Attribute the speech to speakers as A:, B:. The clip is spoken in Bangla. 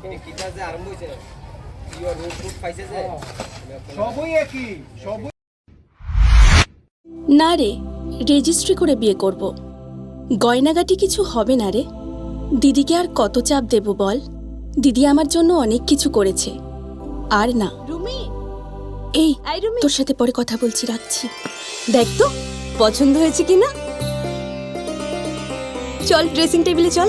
A: কিতা যে আরম্ভ হয়েছে ইয়র রোড ফুট পাইছে যে।
B: সবই একই সবই
C: না রে রেজিস্ট্রি করে বিয়ে করব। গয়নাগাটি কিছু হবে না রে। দিদিকে আর কত চাপ দেব বল? দিদি আমার জন্য অনেক কিছু করেছে। আর না।
D: রুমি!
C: এই
D: এই
C: তোর সাথে পরে কথা বলছি রাখছি।
D: দেখ তো পছন্দ হয়েছে কিনা? চল ড্রেসিং টেবিলে চল।